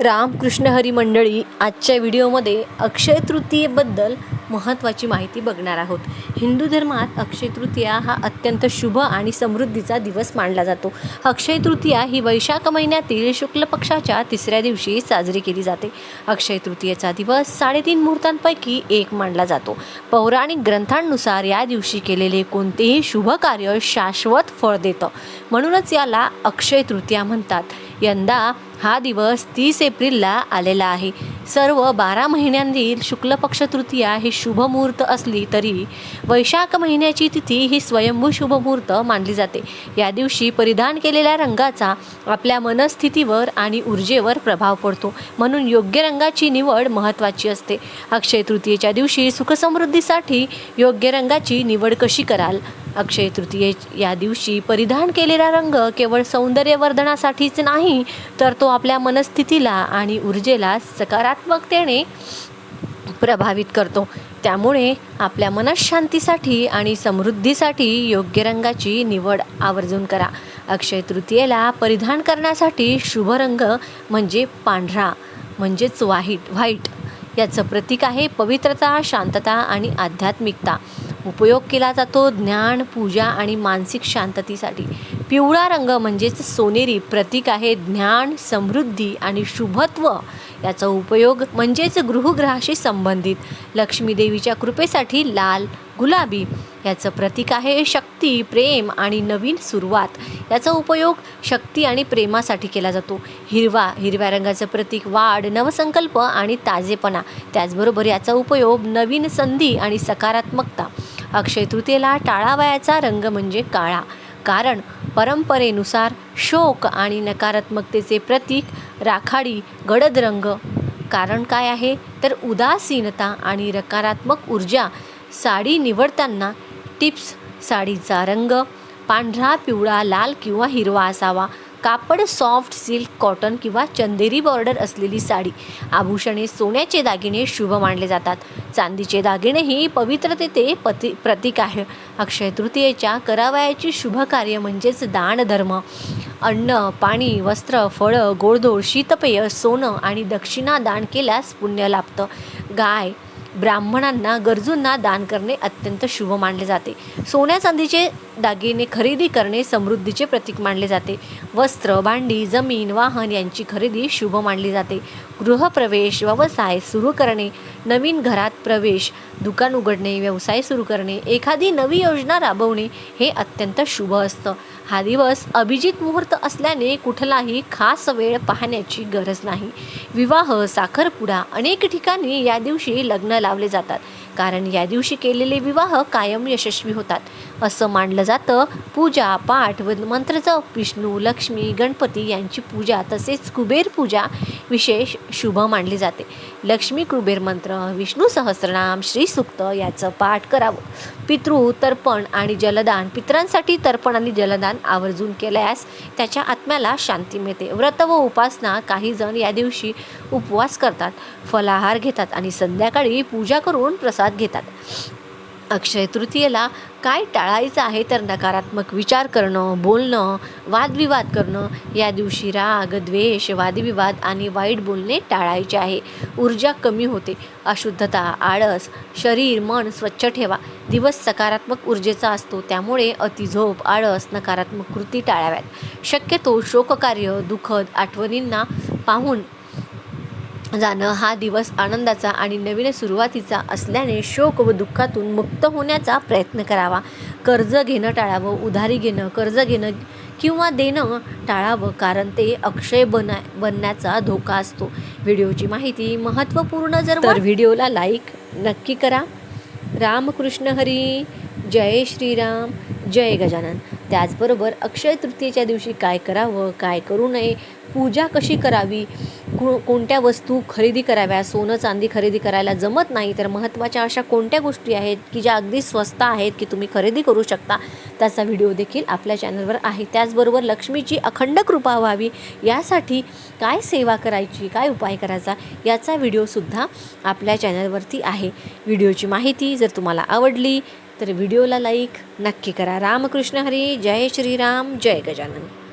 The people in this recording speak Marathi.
रामकृष्ण हरी मंडळी आजच्या व्हिडिओमध्ये अक्षय तृतीयेबद्दल महत्त्वाची माहिती बघणार आहोत. हिंदू धर्मात अक्षय तृतीया हा अत्यंत शुभ आणि समृद्धीचा दिवस मानला जातो. अक्षय तृतीया ही वैशाख महिन्यातील शुक्ल पक्षाच्या तिसऱ्या दिवशी साजरी केली जाते. अक्षय तृतीयेचा दिवस साडेतीन मुहूर्तांपैकी एक मानला जातो. पौराणिक ग्रंथांनुसार या दिवशी केलेले कोणतेही शुभ कार्य शाश्वत फळ देतं. म्हणूनच याला अक्षय तृतीया म्हणतात. यंदा हा दिवस तीस एप्रिलला आलेला आहे. सर्व बारा महिन्यांतील शुक्ल पक्ष तृतीया ही शुभ मुहूर्त असली तरी वैशाख महिन्याची तिथी ही स्वयंभू शुभमुहूर्त मानली जाते. या दिवशी परिधान केलेल्या रंगाचा आपल्या मनस्थितीवर आणि ऊर्जेवर प्रभाव पडतो. म्हणून योग्य रंगाची निवड महत्त्वाची असते. अक्षय तृतीयेच्या दिवशी सुखसमृद्धीसाठी योग्य रंगाची निवड कशी कराल? अक्षय तृतीये या दिवशी परिधान केलेला रंग केवळ सौंदर्यवर्धनासाठीच नाही तर तो आपल्या मनस्थितीला आणि ऊर्जेला सकारात्मकतेने प्रभावित करतो. त्यामुळे आपल्या मनशांतीसाठी आणि समृद्धीसाठी योग्य रंगाची निवड आवर्जून करा. अक्षय तृतीयेला परिधान करण्यासाठी शुभ रंग म्हणजे पांढरा म्हणजेच वाईट व्हाईट. याचं प्रतीक आहे पवित्रता शांतता आणि आध्यात्मिकता. उपयोग केला जातो ज्ञान पूजा आणि मानसिक शांततेसाठी. पिवळा रंग म्हणजेच सोनेरी प्रतीक आहे ज्ञान समृद्धी आणि शुभत्व. याचा उपयोग म्हणजेच गृहग्रहाशी संबंधित. लक्ष्मीदेवीच्या कृपेसाठी लाल गुलाबी याचं प्रतीक आहे शक्ती प्रेम आणि नवीन सुरुवात. याचा उपयोग शक्ती आणि प्रेमासाठी केला जातो. हिरवा हिरव्या रंगाचं प्रतीक वाढ नवसंकल्प आणि ताजेपणा. त्याचबरोबर याचा उपयोग नवीन संधी आणि सकारात्मकता. अक्षय तृतीयेला टाळावयाचा रंग म्हणजे काळा. कारण परंपरेनुसार शोक आणि नकारात्मकतेचे प्रतीक राखाडी गडद रंग. कारण काय आहे? तर उदासीनता आणि नकारात्मक ऊर्जा. साडी निवडताना टिप्स साडीचा रंग पांढरा पिवळा लाल किंवा हिरवा असावा. कापड सॉफ्ट सिल्क कॉटन किंवा चंदेरी बॉर्डर असलेली साडी आभूषणे सोन्याचे दागिने शुभ मानले जातात. चांदीचे दागिनेही पवित्रतेचे पती प्रतीक आहे. अक्षय तृतीयेच्या करावयाची शुभ कार्य म्हणजेच दान धर्म. अन्न पाणी वस्त्र फळं गोडधोड शीतपेय सोनं आणि दक्षिणा दान केल्यास पुण्य लाभतं. गाय ब्राह्मणांना गरजूंना दान करणे अत्यंत शुभ मानले जाते. सोन्या चांदीचे दागिने खरेदी करणे समृद्धीचे प्रतीक मानले जाते. वस्त्र भांडी जमीन वाहन यांची खरेदी शुभ मानली जाते. गृहप्रवेश व्यवसाय सुरू करणे नवीन घरात प्रवेश दुकान उघडणे व्यवसाय सुरू करणे एखादी नवी योजना राबवणे हे अत्यंत शुभ असतं. हा दिवस अभिजित मुहूर्त असल्याने कुठलाही खास वेळ पाहण्याची गरज नाही. विवाह साखरपुडा अनेक ठिकाणी या दिवशी लग्न लावले जातात. कारण या दिवशी केलेले विवाह कायम यशस्वी होतात. असं मानलं जातं. पूजा पाठ व मंत्र जप विष्णू लक्ष्मी गणपती यांची पूजा तसेच कुबेर पूजा विशेष शुभ मानली जाते. लक्ष्मी कुबेर मंत्र विष्णू सहस्रनाम श्रीसुक्त याचं पाठ करावं. पितृ तर्पण आणि जलदान पितरांसाठी तर्पण आणि जलदान आवर्जून केल्यास त्याच्या आत्म्याला शांती मिळते. व्रत व उपासना काही जण या दिवशी उपवास करतात फलाहार घेतात आणि संध्याकाळी पूजा करून प्रसाद घेतात. अक्षय तृतीयेला काय टाळायचं आहे तर नकारात्मक विचार करणं बोलणं वादविवाद करणं या दिवशी राग द्वेष वादविवाद आणि वाईट बोलणे टाळायचे आहे. ऊर्जा कमी होते. अशुद्धता आळस शरीर मन स्वच्छ ठेवा. दिवस सकारात्मक ऊर्जेचा असतो. त्यामुळे अतिझोप आळस नकारात्मक कृती टाळाव्यात. शक्यतो शोककार्य दुःखद आठवणींना पाहून जाणं हा दिवस आनंदाचा आणि नवीन सुरुवातीचा असल्याने शोक व दुःखातून मुक्त होण्याचा प्रयत्न करावा. कर्ज घेणं टाळावं उधारी घेणं कर्ज घेणं किंवा देणं टाळावं कारण ते अक्षय बना बनण्याचा धोका असतो. व्हिडिओची माहिती महत्त्वपूर्ण जर तर व्हिडिओला लाईक नक्की करा. रामकृष्ण हरी जय श्रीराम जय गजानन. त्याचबरोबर अक्षय तृतीयेच्या दिवशी काय करावं काय करू नये पूजा कशी करावी को कोणत्या वस्तू खरेदी कराव्या सोनं चांदी खरेदी करायला जमत नाही तर महत्त्वाच्या अशा कोणत्या गोष्टी आहेत की ज्या अगदी स्वस्त आहेत की तुम्ही खरेदी करू शकता? त्याचा व्हिडिओ देखील आपल्या चॅनलवर आहे. त्याचबरोबर लक्ष्मीची अखंड कृपा व्हावी यासाठी काय सेवा करायची काय उपाय करायचा याचा व्हिडिओसुद्धा आपल्या चॅनलवरती आहे. व्हिडिओची माहिती जर तुम्हाला आवडली तर व्हिडिओला लाईक नक्की करा. रामकृष्ण हरी जय श्रीराम जय गजानन.